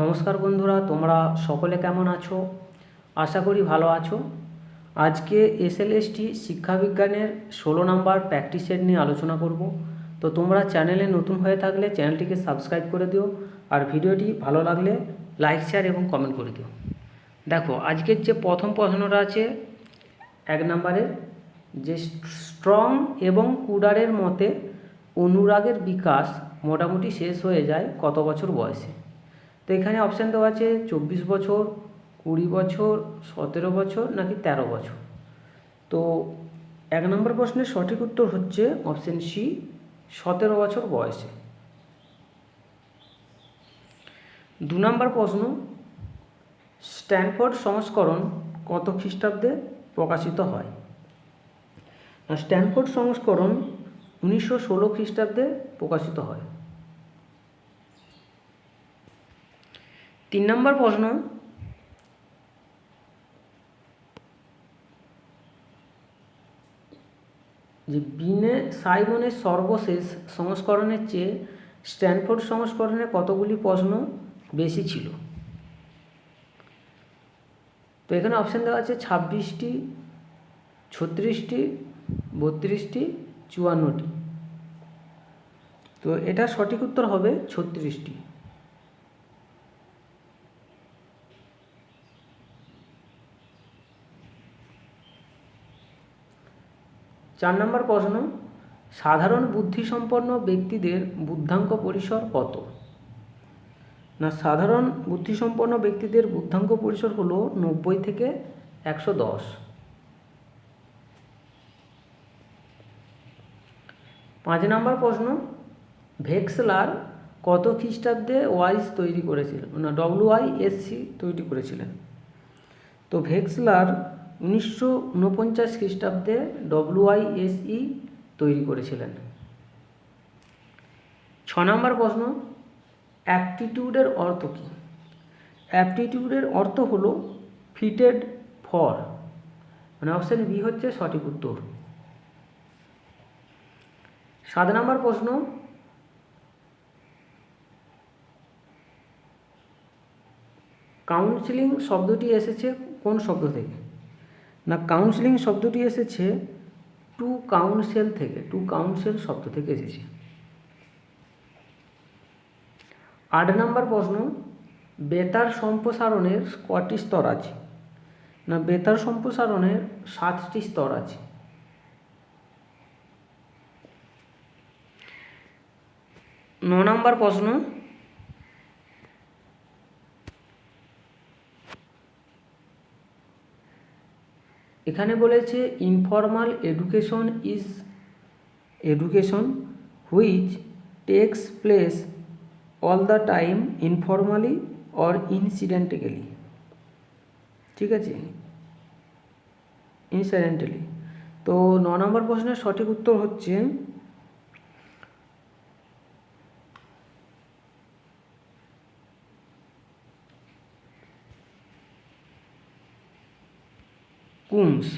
নমস্কার বন্ধুরা, তোমরা সকলে কেমন আছো? আশা করি ভালো আছো। আজকে এসএলএসটি শিক্ষাবিজ্ঞানের ষোলো নাম্বার প্র্যাকটিসের নিয়ে আলোচনা করব। তো তোমরা চ্যানেলে নতুন হয়ে থাকলে চ্যানেলটিকে সাবস্ক্রাইব করে দিও আর ভিডিওটি ভালো লাগলে লাইক শেয়ার এবং কমেন্ট করে দিও। দেখো, আজকের যে প্রথম প্রশ্নটা আছে, এক নম্বরের যে স্ট্রং এবং কুডারের মতে অনুরাগের বিকাশ মোটামুটি শেষ হয়ে যায় কত বছর বয়সে? তো এখানে অপশান দেওয়া আছে চব্বিশ বছর, কুড়ি বছর, সতেরো বছর নাকি তেরো বছর। তো এক নম্বর প্রশ্নের সঠিক উত্তর হচ্ছে অপশান সি সতেরো বছর বয়সে। দু নম্বর প্রশ্ন, স্ট্যানফোর্ড সংস্করণ কত খ্রিস্টাব্দে প্রকাশিত হয়? স্ট্যানফোর্ড সংস্করণ উনিশশো ষোলো খ্রিস্টাব্দে প্রকাশিত হয়। তিন নম্বর প্রশ্ন। যে বিনে সাইমনের সর্বশেষ সংস্করণের চেয়ে স্ট্যানফোর্ড সংস্করণে কতগুলি প্রশ্ন বেশি ছিল? তো এখানে অপশান দেওয়া আছে ছাব্বিশটি, ছত্রিশটি, বত্রিশটি, চুয়ান্নটি। তো এটা সঠিক উত্তর হবে ছত্রিশটি। চার নম্বর প্রশ্ন, সাধারণ বুদ্ধিসম্পন্ন ব্যক্তিদের বুদ্ধাঙ্ক পরিসর কত? না, সাধারণ বুদ্ধিসম্পন্ন ব্যক্তিদের বুদ্ধাঙ্ক পরিসর হলো নব্বই থেকে একশো দশ। পাঁচ নম্বর প্রশ্ন, ভেক্সলার কত খ্রিস্টাব্দে ওয়াইস তৈরি করেছিলেন? না, ডব্লিউ আই এস সি তৈরি করেছিলেন। তো, ভেক্সলার উনিশশো উনপঞ্চাশ খ্রিস্টাব্দে ডব্লিউআইএসই তৈরি করেছিলেন। ছ নম্বর প্রশ্ন, অ্যাপটিটিউডের অর্থ কী? অ্যাপটিটিউডের অর্থ হলো ফিটেড ফর মানে অপশান বি হচ্ছে সঠিক উত্তর। সাত নম্বর প্রশ্ন, কাউন্সিলিং শব্দটি এসেছে কোন শব্দ থেকে? না কাউন্সিলিং শব্দটি এসেছে টু কাউন্সেল থেকে, টু কাউন্সেল শব্দ থেকে এসেছে। আট নম্বর প্রশ্ন, বেতার সম্প্রসারণের কটি স্তর আছে? না, বেতার সম্প্রসারণের সাতটি স্তর আছে। ন নম্বর প্রশ্ন এখানে বলেছে informal education is education which takes place all the time informally or incidentally ঠিক আছে? ইনসিডেন্টালি তো ন নম্বর প্রশ্নের সঠিক উত্তর হচ্ছে কুমস।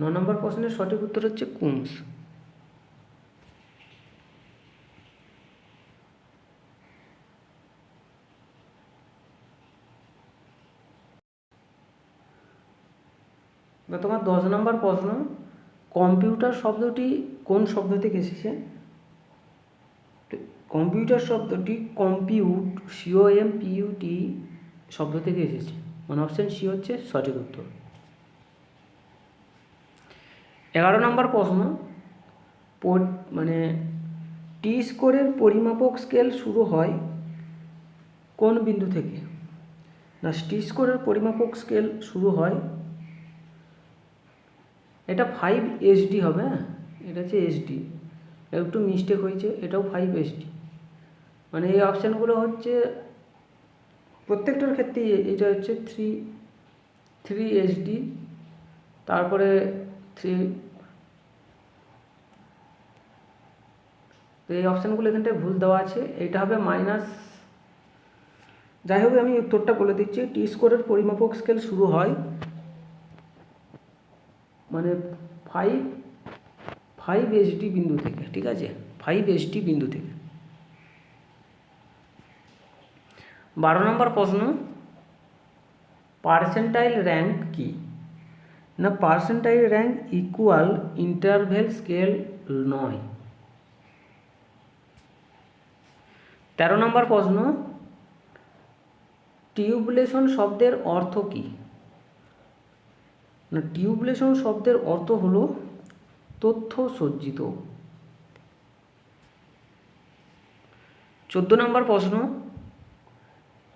ন নম্বর প্রশ্নের সঠিক উত্তর হচ্ছে কুমস। তোমার দশ নম্বর প্রশ্ন, কম্পিউটার শব্দটি কোন শব্দ থেকে এসেছে? কম্পিউটার শব্দটি কম্পিউট সিও এম পিইউটি শব্দ থেকে এসেছে। মানে অপশান সি হচ্ছে সঠিক উত্তর। এগারো নম্বর প্রশ্ন মানে টি স্কোরের পরিমাপক স্কেল শুরু হয় কোন বিন্দু থেকে? না টি স্কোরের পরিমাপক স্কেল শুরু হয়, এটা ফাইভ এইচডি হবে হ্যাঁ? এটা হচ্ছে এইচডি একটু মিস্টেক হয়েছে, এটাও ফাইভ এইচডি মানে এই অপশানগুলো হচ্ছে প্রত্যেকটার ক্ষেত্রেই, এটা হচ্ছে থ্রি থ্রি এইচডি তারপরে থ্রি তো এই অপশানগুলো এখানটায় ভুল দেওয়া আছে। এটা হবে মাইনাস যাই হোক, আমি উত্তরটা বলে দিচ্ছি। টি স্কোরের পরিমাপক স্কেল শুরু হয় মানে ফাইভ ফাইভ এইচডি বিন্দু থেকে, ঠিক আছে? ফাইভ এইচডি বিন্দু থেকে। বারো নম্বর প্রশ্ন পার্সেন্টাইল র্যাঙ্ক কি? না percentile rank equal interval scale নয়। তেরো নম্বর প্রশ্ন টিউবলেশন শব্দের অর্থ কী? না টিউবলেশন শব্দের অর্থ হলো তথ্য সজ্জিত। চোদ্দ নম্বর প্রশ্ন,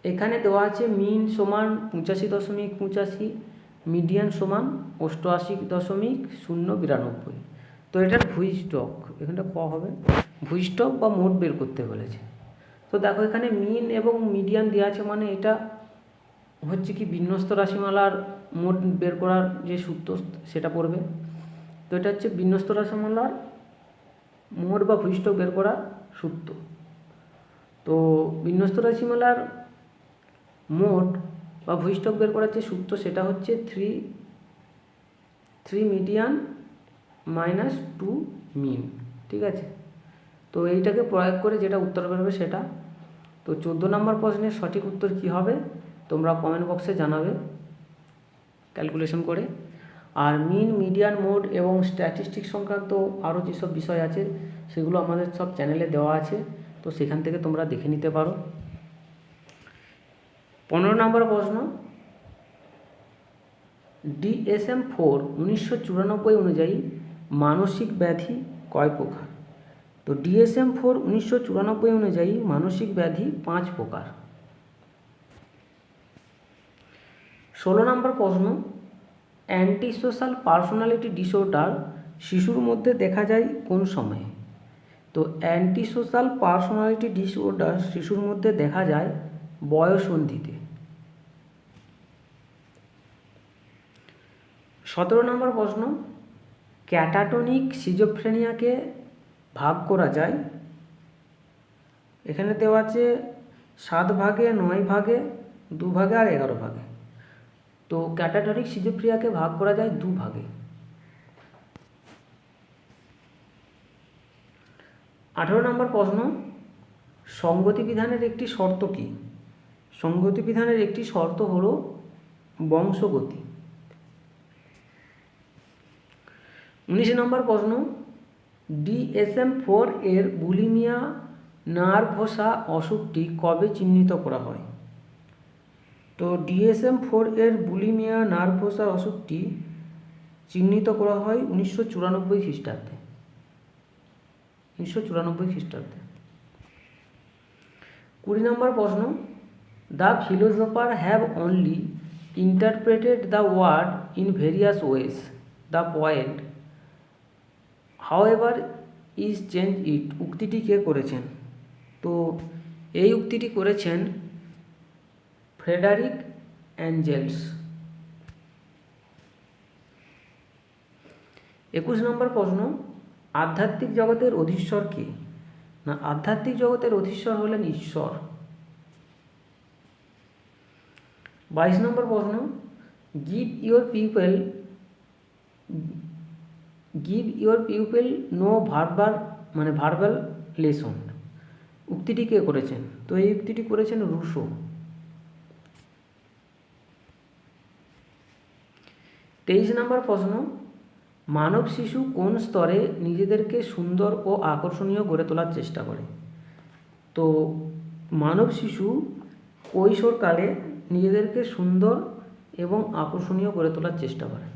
এখানে দেওয়া আছে মিন সমান পঁচাশি দশমিক পঁচাশি মিডিয়ান সমান অষ্টআশি দশমিক শূন্য বিরানব্বই। তো এটার ভুইস্টক এখানটা ক হবে? ভুইস্টক বা মোট বের করতে বলেছে। তো দেখো এখানে মিন এবং মিডিয়ান দেওয়া আছে মানে এটা হচ্ছে কি বিন্যস্ত রাশিমালার মোট বের করার যে সূত্র সেটা পড়বে। তো এটা হচ্ছে বিন্যস্ত রাশিমালার মোট বা ভূইষ্ঠক বের করার সূত্র। তো বিন্যস্ত রাশিমালার মোট বা ভূইষ্ঠক বের করার যে সূত্র, সেটা হচ্ছে three three median minus two mean ঠিক আছে? তো এইটাকে প্রয়োগ করে যেটা উত্তর বেরোবে সেটা। তো চোদ্দ নম্বর প্রশ্নের সঠিক উত্তর কী হবে? তোমরা কমেন্ট বক্সে জানাবে ক্যালকুলেশন করে। আর মিন মিডিয়ান মোড এবং স্ট্যাটিস্টিক সংক্রান্ত আরও যেসব বিষয় আছে, সেগুলো আমাদের সব চ্যানেলে দেওয়া আছে। তো সেখান থেকে তোমরা দেখে নিতে পারো। পনেরো নম্বর প্রশ্ন। ডিএসএম ফোর উনিশশো চুরানব্বই অনুযায়ী মানসিক ব্যাধি কয় প্রকার? তো ডিএসএম ফোর উনিশশো চুরানব্বই অনুযায়ী মানসিক ব্যাধি পাঁচ প্রকার। ষোলো নম্বর প্রশ্ন অ্যান্টি সোশ্যাল পার্সোনালিটি ডিসঅর্ডার শিশুর মধ্যে দেখা যায় কোন সময়ে? তো অ্যান্টি সোশ্যাল পার্সোনালিটি ডিসঅর্ডার শিশুর মধ্যে দেখা যায় বয়সন্ধিতে সতেরো নম্বর প্রশ্ন, ক্যাটাটনিক সিজোফ্রেনিয়াকে ভাগ করা যায়? এখানে দেওয়া আছে সাত ভাগে নয় ভাগে, দু ভাগে আর এগারো ভাগে। তো ক্যাটাটনিক সিজোফ্রিয়াকে ভাগ করা যায় দু ভাগে। আঠেরো নম্বর প্রশ্ন সঙ্গতি বিধানের একটি শর্ত কী? সঙ্গতি বিধানের একটি শর্ত হলো বংশগতি। উনিশ নম্বর প্রশ্ন ডিএসএম ফোর এর বুলিমিয়া নার্ভসা অসুখটি কবে চিহ্নিত করা হয়? তো ডিএসএম ফোর এর বুলিমিয়া নার্ভসা অসুখটি চিহ্নিত করা হয় উনিশশো চুরানব্বই খ্রিস্টাব্দে। উনিশশো চুরানব্বই খ্রিস্টাব্দে। কুড়ি নম্বর প্রশ্ন the philosopher have only interpreted the word in various ways the point however is change it উক্তিটি কে করেছেন? তো এই উক্তিটি করেছেন ফ্রেডারিক অ্যাঞ্জেলস একুশ নম্বর প্রশ্ন, আধ্যাত্মিক জগতের অধীশ্বর কে? না, আধ্যাত্মিক জগতের অধীশ্বর হলেন ঈশ্বর। বাইশ নম্বর প্রশ্ন give your people give your people no verbal মানে ভার্বাল লেসন উক্তিটি কে করেছেন? তো এই উক্তিটি করেছেন রুশো। তেইশ নম্বর প্রশ্ন, মানব শিশু কোন স্তরে নিজেদেরকে সুন্দর ও আকর্ষণীয় গড়ে তোলার চেষ্টা করে? তো মানব শিশু কৈশোরকালে নিজেদেরকে সুন্দর এবং আকর্ষণীয় গড়ে তোলার চেষ্টা করে।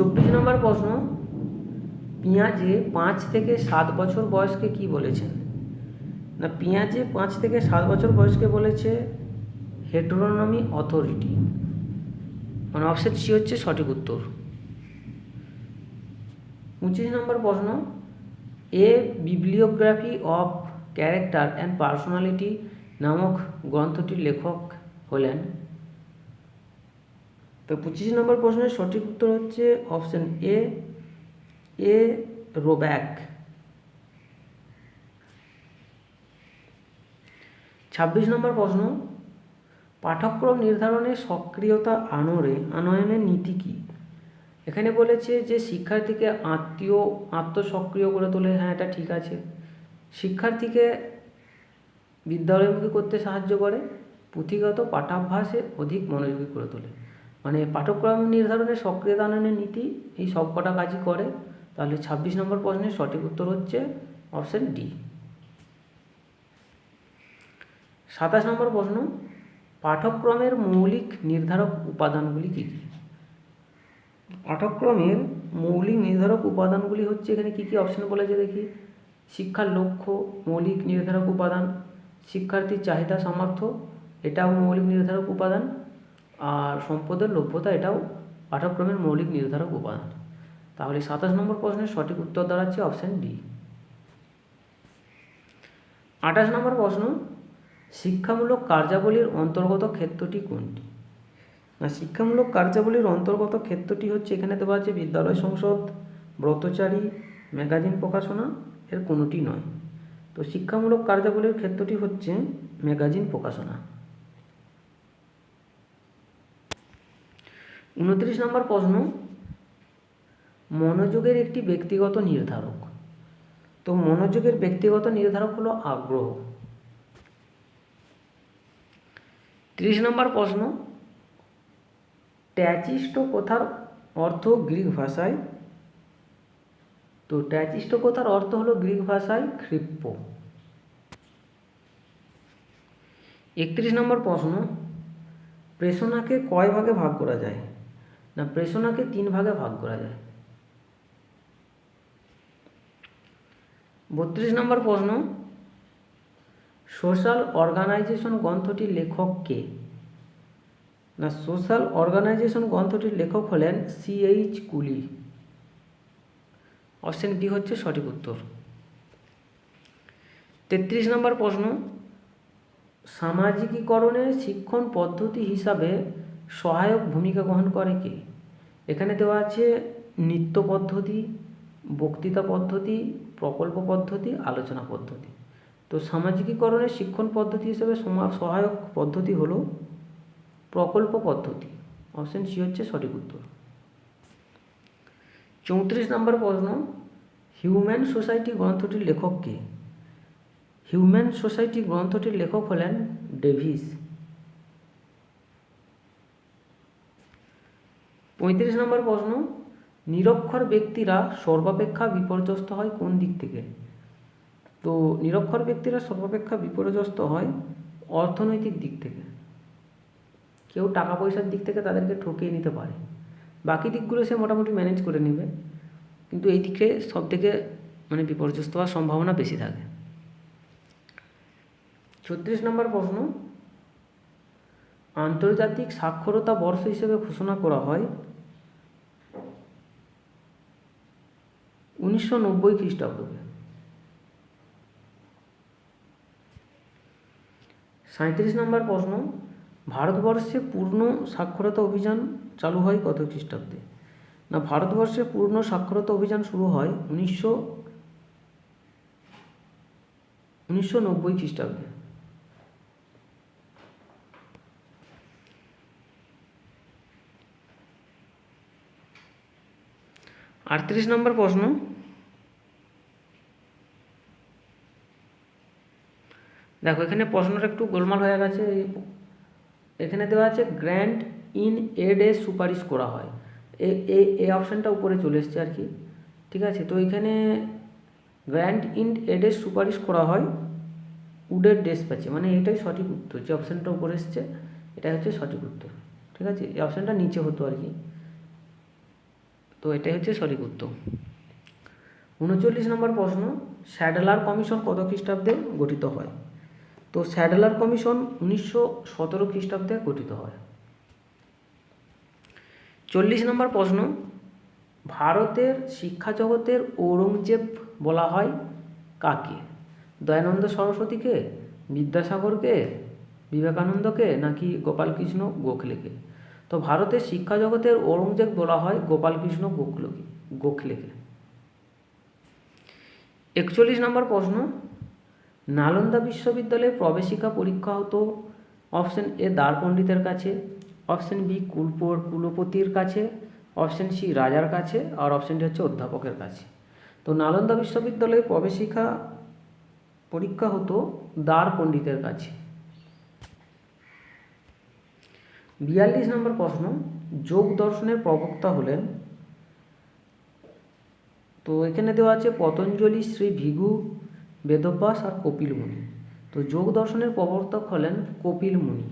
চব্বিশ নম্বর প্রশ্ন, পিঁয়াজে পাঁচ থেকে সাত বছর বয়সকে কি বলেছেন? না, পিঁয়াজে পাঁচ থেকে সাত বছর বয়সকে বলেছে হেট্রোনমি অথরিটি মানে অপশন সি হচ্ছে সঠিক উত্তর। পঁচিশ নম্বর প্রশ্ন, a bibliography of character and personality নামক গ্রন্থটির লেখক হলেন তো পঁচিশ নম্বর প্রশ্নের সঠিক উত্তর হচ্ছে অপশন এ এ রোব্যাক ছাব্বিশ নম্বর প্রশ্ন, পাঠ্যক্রম নির্ধারণে সক্রিয়তা আনরে আনয়নের নীতি কী? এখানে বলেছে যে শিক্ষার্থীকে আত্মীয়, আত্মসক্রিয় করে তোলে হ্যাঁ এটা ঠিক আছে। শিক্ষার্থীকে বিদ্যালয়মুখী করতে সাহায্য করে, পুঁথিগত পাঠাভ্যাসে অধিক মনোযোগী করে তোলে। মানে পাঠ্যক্রম নির্ধারণে সক্রিয়তায়নের নীতি এই সব কটা কাজই করে। তাহলে ছাব্বিশ নম্বর প্রশ্নের সঠিক উত্তর হচ্ছে অপশান ডি। সাতাশ নম্বর প্রশ্ন পাঠ্যক্রমের মৌলিক নির্ধারক উপাদানগুলি কী কী? পাঠ্যক্রমের মৌলিক নির্ধারক উপাদানগুলি হচ্ছে এখানে কী কী অপশন বলেছে দেখি? শিক্ষার লক্ষ্য, মৌলিক নির্ধারক উপাদান, শিক্ষার্থীর চাহিদা, সামর্থ্য, এটাও মৌলিক নির্ধারক উপাদান। আর সম্পদের লভ্যতা এটাও পাঠ্যক্রমের মৌলিক নির্ধারক উপাদান। তাহলে সাতাশ নম্বর প্রশ্নের সঠিক উত্তর দাঁড়াচ্ছে অপশান ডি আঠাশ নম্বর প্রশ্ন, শিক্ষামূলক কার্যাবলীর অন্তর্গত ক্ষেত্রটি কোনটি? না, শিক্ষামূলক কার্যাবলীর অন্তর্গত ক্ষেত্রটি হচ্ছে এখানে দেওয়া আছে বিদ্যালয় সংসদ, ব্রতচারী, ম্যাগাজিন প্রকাশনা, এর কোনোটি নয়। তো শিক্ষামূলক কার্যাবলীর ক্ষেত্রটি হচ্ছে ম্যাগাজিন প্রকাশনা। উনত্রিশ নম্বর প্রশ্ন। মনোযোগের একটি ব্যক্তিগত নির্ধারক। তো মনোযোগের ব্যক্তিগত নির্ধারক হলো আগ্রহ। ত্রিশ নম্বর প্রশ্ন। ট্যাচিস্ট কথার অর্থ গ্রিক ভাষায়। তো ট্যাচিস্ট কথার অর্থ হলো গ্রিক ভাষায় ক্ষিপ্র একত্রিশ নম্বর প্রশ্ন। প্রেষণাকে কয় ভাগে ভাগ করা যায়? না প্রেষণাকে তিন ভাগে ভাগ করা যায়। বত্রিশ নম্বর প্রশ্ন, সোশ্যাল অর্গানাইজেশন গ্রন্থটির লেখক কে? না, সোশ্যাল অর্গানাইজেশন গ্রন্থটির লেখক হলেন C H Cooley. Option D হচ্ছে সঠিক উত্তর। তেত্রিশ নম্বর প্রশ্ন, সামাজিকীকরণের শিক্ষণ পদ্ধতি হিসাবে সহায়ক ভূমিকা গ্রহণ করে কে? এখানে দেওয়া আছে নৃত্য পদ্ধতি, বক্তৃতা পদ্ধতি, প্রকল্প পদ্ধতি, আলোচনা পদ্ধতি। তো সামাজিকীকরণের শিক্ষণ পদ্ধতি হিসেবে সহায়ক পদ্ধতি হলো প্রকল্প পদ্ধতি। অপশন সি হচ্ছে সঠিক উত্তর। চৌত্রিশ নম্বর প্রশ্ন হিউম্যান সোসাইটি গ্রন্থটির লেখক কে? হিউম্যান সোসাইটি গ্রন্থটির লেখক হলেন ডেভিস পঁয়ত্রিশ নম্বর প্রশ্ন, নিরক্ষর ব্যক্তিরা সর্বাপেক্ষা বিপর্যস্ত হয় কোন দিক থেকে? তো নিরক্ষর ব্যক্তিরা সর্বাপেক্ষা বিপর্যস্ত হয় অর্থনৈতিক দিক থেকে। কেউ টাকা পয়সার দিক থেকে তাদেরকে ঠকিয়ে নিতে পারে। বাকি দিকগুলো সে মোটামুটি ম্যানেজ করে নেবে। কিন্তু এই দিকে সব থেকে মানে বিপর্যস্ত হওয়ার সম্ভাবনা বেশি থাকে। ছত্রিশ নম্বর প্রশ্ন, আন্তর্জাতিক সাক্ষরতা বর্ষ হিসেবে ঘোষণা করা হয় উনিশশো নব্বই খ্রিস্টাব্দকে। সাঁত্রিশ নম্বর প্রশ্ন, ভারতবর্ষে পূর্ণ সাক্ষরতা অভিযান চালু হয় কত খ্রিস্টাব্দে? না, ভারতবর্ষে পূর্ণ সাক্ষরতা অভিযান শুরু হয় উনিশশো উনিশশো নব্বই খ্রিস্টাব্দে। আটত্রিশ নম্বর প্রশ্ন। দেখো, এখানে প্রশ্নটা একটু গোলমাল হয়ে গেছে। এখানে দেওয়া আছে গ্র্যান্ড ইন এড এ সুপারিশ করা হয়। এ এ অপশানটা উপরে চলে এসছে আর কি। ঠিক আছে, তো এখানে গ্র্যান্ড ইন এডের সুপারিশ করা হয়। উডের ডেসপ্যাচে মানে এটাই সঠিক উত্তর, যে অপশানটা উপরে এসছে, এটাই হচ্ছে সঠিক উত্তর। ঠিক আছে, এই অপশানটা নিচে হতো আর কি। তো এটাই হচ্ছে সঠিক উত্তর। উনচল্লিশ নম্বর প্রশ্ন, স্যাডলার কমিশন কত খ্রিস্টাব্দে গঠিত হয়? তো স্যাডলার কমিশন উনিশশো সতেরো খ্রিস্টাব্দে গঠিত হয়। চল্লিশ নম্বর প্রশ্ন, ভারতের শিক্ষা জগতের ঔরঙ্গজেব বলা হয় কাকে? দয়ানন্দ সরস্বতীকে, বিদ্যাসাগরকে, বিবেকানন্দকে, নাকি গোপালকৃষ্ণ গোখলেকে? তো ভারতের শিক্ষা জগতের ঔরঙ্গজেব বলা হয় গোপালকৃষ্ণ গোখলকে গোখলেকে। একচল্লিশ নম্বর প্রশ্ন। নালন্দা বিশ্ববিদ্যালয়ে প্রবেশিকা পরীক্ষা হতো অপশন এ দ্বার পণ্ডিতের কাছে, অপশন বি কুলপোর কুলপতির কাছে, অপশন সি রাজার কাছে, আর অপশন ডি হচ্ছে অধ্যাপকের কাছে। তো নালন্দা বিশ্ববিদ্যালয়ে প্রবেশিকা পরীক্ষা হতো দ্বার পণ্ডিতের কাছে। বিয়াল্লিশ নম্বর প্রশ্ন, যোগ দর্শনের প্রবক্তা হলেন, তো এখানে দেওয়া আছে পতঞ্জলি, শ্রী ভিগু, বেদব্যাস আর কপিল মুনি তো যোগ দর্শনের প্রবর্তক হলেন কপিল মুনি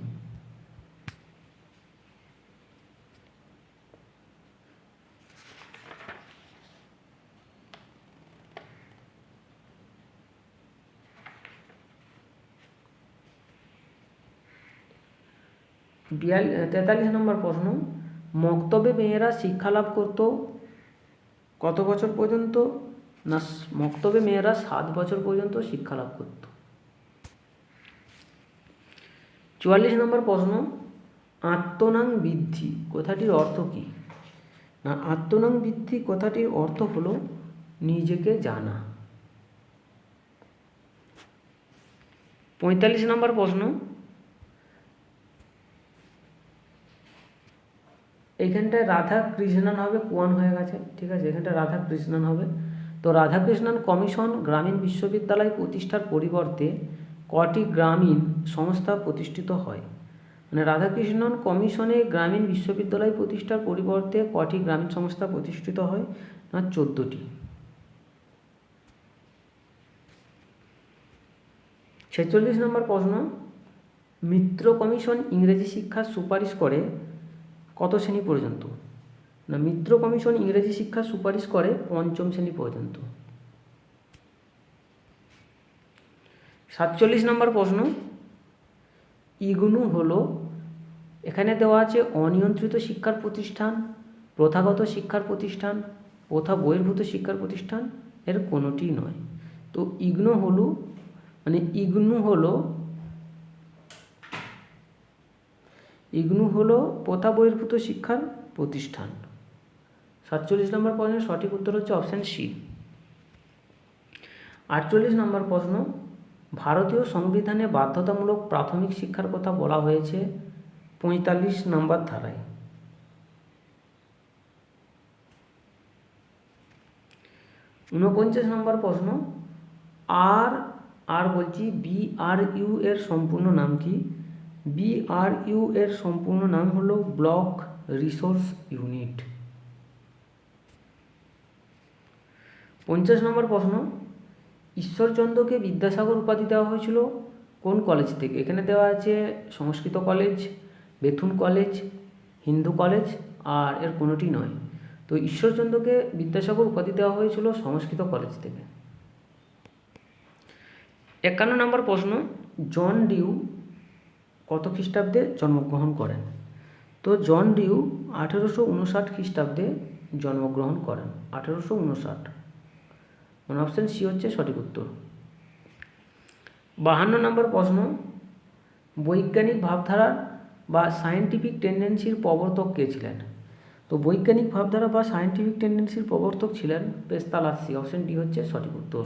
বিয়াল তেতাল্লিশ নম্বর প্রশ্ন, মক্তবে মেয়েরা শিক্ষা লাভ করতো কত বছর পর্যন্ত? না, মক্তবে মেয়েরা সাত বছর পর্যন্ত শিক্ষা লাভ করত? চুয়াল্লিশ নম্বর প্রশ্ন, আত্মনাং বৃদ্ধি কথাটির অর্থ কী? না, আত্মনাং বৃদ্ধি কথাটির অর্থ হলো নিজেকে জানা। পঁয়তাল্লিশ নম্বর প্রশ্ন এইখানটায় রাধা কৃষ্ণান হবে কোয়ান হয়ে গেছে? ঠিক আছে এখানটা রাধা কৃষ্ণান হবে। তো রাধাকৃষ্ণান কমিশন গ্রামীণ বিশ্ববিদ্যালয় প্রতিষ্ঠার পরিবর্তে কটি গ্রামীণ সংস্থা প্রতিষ্ঠিত হয়? মানে রাধাকৃষ্ণন কমিশনে গ্রামীণ বিশ্ববিদ্যালয় প্রতিষ্ঠার পরিবর্তে কটি গ্রামীণ সংস্থা প্রতিষ্ঠিত হয়? না, চোদ্দোটি। ছেচল্লিশ নম্বর প্রশ্ন, মিত্র কমিশন ইংরেজি শিক্ষার সুপারিশ করে কত শ্রেণি পর্যন্ত? না, মিত্র কমিশন ইংরেজি শিক্ষার সুপারিশ করে পঞ্চম শ্রেণি পর্যন্ত। সাতচল্লিশ নম্বর প্রশ্ন। ইগনু হলো, এখানে দেওয়া আছে অনিয়ন্ত্রিত শিক্ষার প্রতিষ্ঠান, প্রথাগত শিক্ষার প্রতিষ্ঠান, প্রথা বহির্ভূত শিক্ষার প্রতিষ্ঠান, এর কোনোটি নয়। তো ইগনু হলো মানে ইগনু হলো ইগনু হলো প্রথা বহির্ভূত শিক্ষার প্রতিষ্ঠান। সাতচল্লিশ নম্বর প্রশ্নের সঠিক উত্তর হচ্ছে অপশান সি আটচল্লিশ নম্বর প্রশ্ন, ভারতীয় সংবিধানে বাধ্যতামূলক প্রাথমিক শিক্ষার কথা বলা হয়েছে পঁয়তাল্লিশ নম্বর ধারায়। ঊনপঞ্চাশ নম্বর প্রশ্ন, আর আর বলছি বি এর সম্পূর্ণ নাম কি? বি আর ইউ এর সম্পূর্ণ নাম হলো ব্লক রিসোর্স ইউনিট। পঞ্চাশ নম্বর প্রশ্ন, ঈশ্বরচন্দ্রকে বিদ্যাসাগর উপাধি দেওয়া হয়েছিল কোন কলেজ থেকে? এখানে দেওয়া আছে Sanskrit college Bethune college Hindu college আর এর কোনোটি নয়। তো ঈশ্বরচন্দ্রকে বিদ্যাসাগর উপাধি দেওয়া হয়েছিল সংস্কৃত কলেজ থেকে। একান্ন নম্বর প্রশ্ন, জন ডিউ কত খ্রিস্টাব্দে জন্মগ্রহণ করেন? তো জন ডিউ আঠেরোশো উনষাট খ্রিস্টাব্দে জন্মগ্রহণ করেন, আঠেরোশো উনষাট। মানে অপশান সি হচ্ছে সঠিক উত্তর। বাহান্ন নম্বর প্রশ্ন, বৈজ্ঞানিক ভাবধারা বা সায়েন্টিফিক টেন্ডেন্সির প্রবর্তক কে ছিলেন? তো বৈজ্ঞানিক ভাবধারা বা সায়েন্টিফিক টেন্ডেন্সির প্রবর্তক ছিলেন পেস্তালাসি অপশান ডি হচ্ছে সঠিক উত্তর।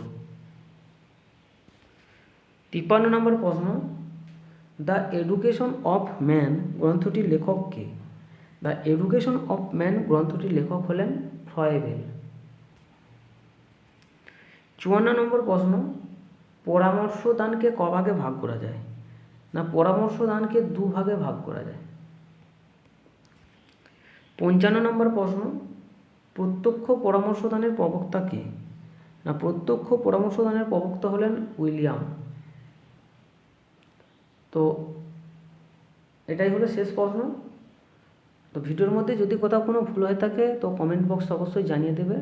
তিপ্পান্ন নম্বর প্রশ্ন দ্য এডুকেশন অফ ম্যান গ্রন্থটির লেখক কে? দ্য এডুকেশন অফ ম্যান গ্রন্থটির লেখক হলেন ফ্রয়েবেল চুয়ান্ন নম্বর প্রশ্ন পরামর্শ দানকে ক ভাগে করা যায়? না পরামর্শ দানকে দু ভাগ করা যায়? পঞ্চান্ন নম্বর প্রশ্ন, প্রত্যক্ষ পরামর্শ দানের প্রবক্তা কে? না, প্রত্যক্ষ পরামর্শ দানের প্রবক্তা হলেন উইলিয়াম। তো এটাই হলো শেষ প্রশ্ন। তো ভিডিওর মধ্যে যদি কোথাও কোনো ভুল হয়ে থাকে, তো কমেন্ট বক্স অবশ্যই জানিয়ে দেবে।